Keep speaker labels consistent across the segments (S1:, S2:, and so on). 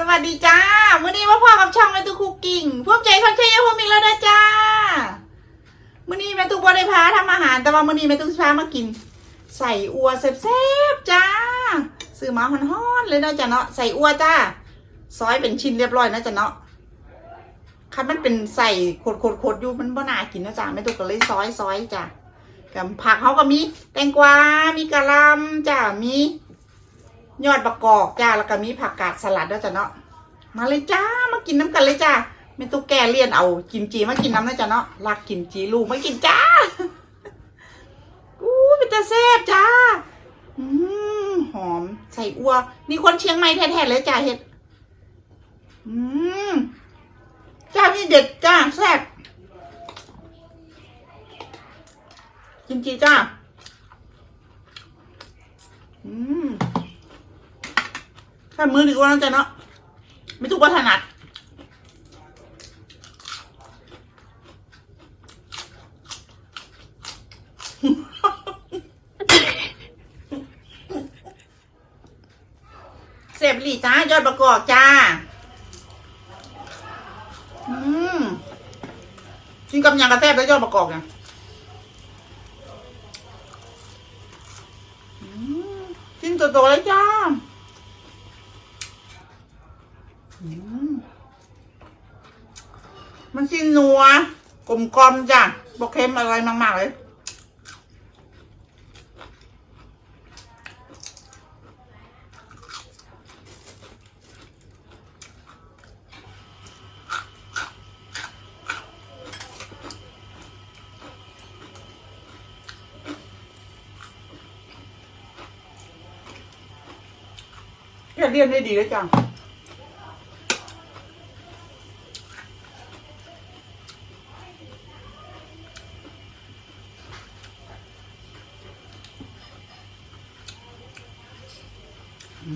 S1: สวัสดีจ้าวันนี้มาพ่อกับช่องแม่ตุกคุกกิ้งพวกใจคนเชียร์พวกมิกแล้วนะจ้าวันนี้แม่ตุกบ่ได้พาทำอาหาร แต่ว่าวันนี้แม่ตุกพามากิน ใส่อัวแซ่บๆจ้าซื้อมาฮ้อนๆเลยนะจ้ะเนาะใส่อัวจ้า ซอยเป็นชิ้นเรียบร้อยนะจ้ะเนาะคันมันเป็นใส่ขดๆๆอยู่มันบ่น่ากินนะจ้าแม่ตุกก็เลยซอยซอยจ้ากับผักเขาก็มี แตงกวา มีกะหล่ำจ้ามี ยอดประกอบจ้าแล้วก็มีผักกาดสลัดด้วยจ้ะเนาะมาเลยจ้ามากินน้ำกันเลยจ้าไม่ตุ๊กแกเลียนเอากิมจีมากินน้ำนะจ้ะเนาะรักกิมจีลูกไม่กินจ้าอู้เป็นตาแซ่บจ้าอืมหอมใส่อัวนี่คนเชียงใหม่แท้ๆเลยจ้าเห็ดอืมจ้านี่เด็ดจ้าแซ่บกิมจีจ้าอืม แค่มือดีกว่านะจ๊ะเนาะไม่ทุกว่าถนัดเสพหลีจ้ายอดประกอบจ้า อืมกินกับยางกระแทบแล้วยอดประกอบเนี่ยอืมกินตัวๆเลยจ้า มันชิ้นนัวกลมกลมๆจ้ะบอกเค็มอะไรมาก ๆ เลย เรียนได้ดีเลยจ้ะ อื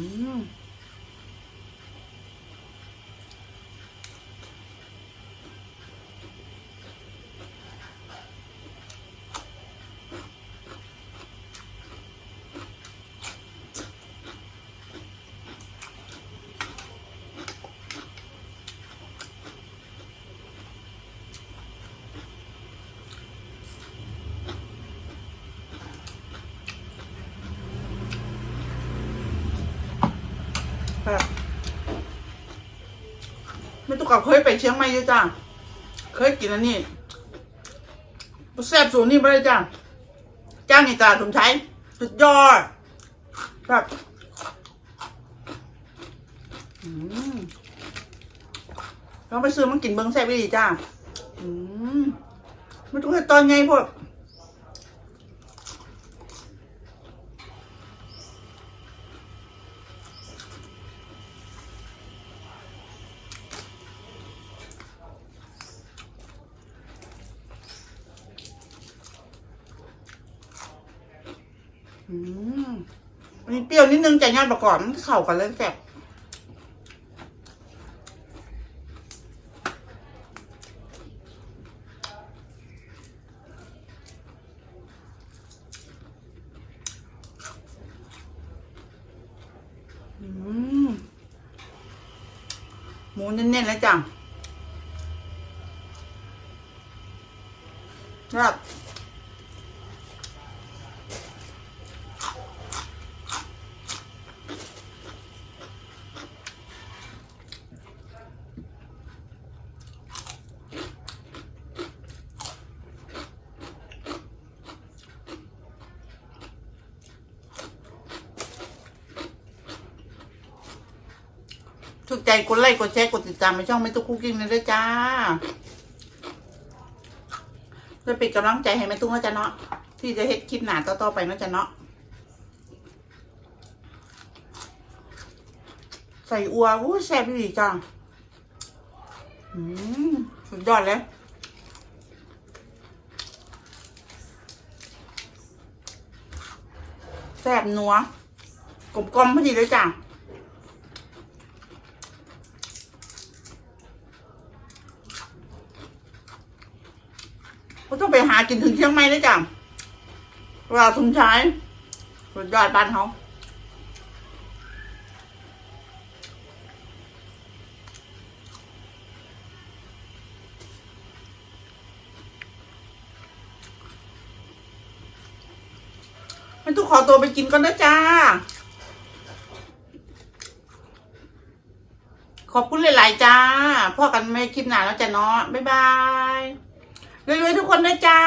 S1: แบบไม่ตุกกับเคยไปเชียงใหม่ด้วยจ้ะเคยกินอันนี้แซ่บสูนี่ไม่ได้จ้ะจ้างนี่จ้ะถุงใช้สุดยอดแบบลองไปซื้อมากินเบิ้งแซ่บดีจ้ะไม่ต้องให้ตอนไงพวก อืมอันนี้เปรี้ยวนิดนึงจากยประกอบมันเข้ากันเลยแซ่บหมูเน้นๆเลยจ้ะครับ ถูกใจกดไลค์กดแชร์กดติดตามในช่องไม่ตุ๊กคุกกิ้งเลยด้วยจ้าเพื่อเป็นกำลังใจให้แม่ตุ้งนะจ๊ะเนาะที่จะเฮ็ดคลิปหนาต่อๆไปนะจ๊ะเนาะใส่อัวอู้แซ่บดีจ้าอืมสุดยอดเลยแซ่บนัวกลมกลมพอดีเลยจ้า ก็ต้องไปหากินถึงเชียงใหม่นะจ้ะเราสมชายสุดยอดบ้านเขามันต้องขอตัวไปกินก่อนนะจ้า ขอบคุณหลาย ๆ จ้าพ่อกันไม่คลิปหนาแล้วจ้ะเนาะ บ๊ายบาย รวยๆทุกคนนะจ้า